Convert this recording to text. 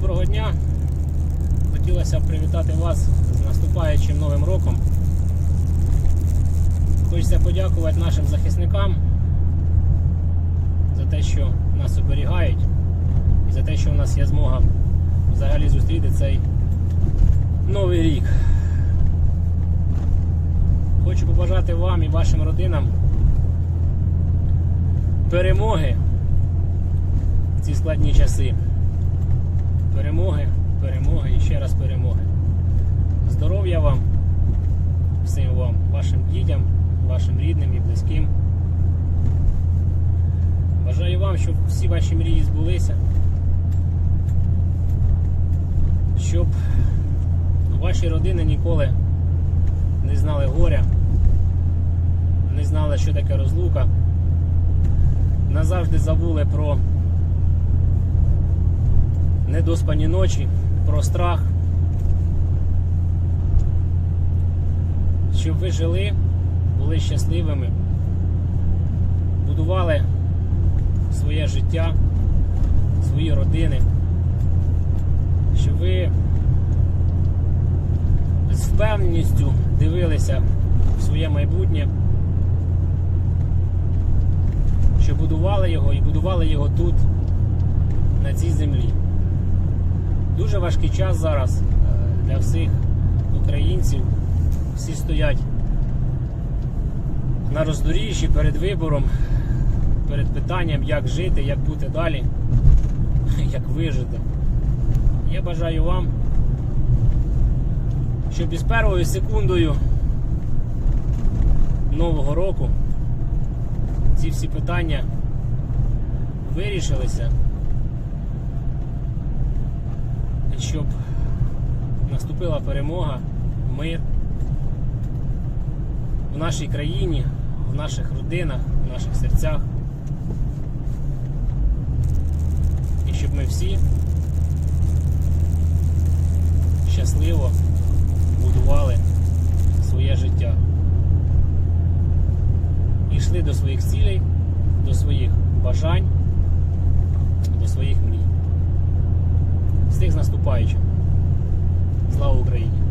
доброго дня. Хотілося б привітати вас з наступаючим новим роком. Хочеться подякувати нашим захисникам за те, що нас оберігають, і за те, що у нас є змога взагалі зустріти цей новий рік. Хочу побажати вам і вашим родинам перемоги в ці складні часи. Перемоги, перемоги і ще раз перемоги. Здоров'я вам, всім вам, вашим дітям, вашим рідним і близьким. Бажаю вам, щоб всі ваші мрії збулися. Щоб ваші родини ніколи не знали горя, не знали, що таке розлука, назавжди забули про недоспані ночі, про страх. Щоб ви жили, були щасливими, будували своє життя, свої родини, щоб ви з впевненістю дивилися в своє майбутнє, що будували його і будували його тут, на цій землі. Дуже важкий час зараз е, для всіх українців. Всі стоять на роздоріжжі перед вибором, перед питанням, як жити, як бути далі, як вижити. Я бажаю вам, щоб із першою секундою нового року ці всі питання вирішилися. І щоб наступила перемога, мир в нашій країні, в наших родинах, в наших серцях. І щоб ми всі щасливо будували своє життя. І йшли до своїх цілей, до своїх бажань, до своїх мрій. Всіх з наступаючим. Слава Україні!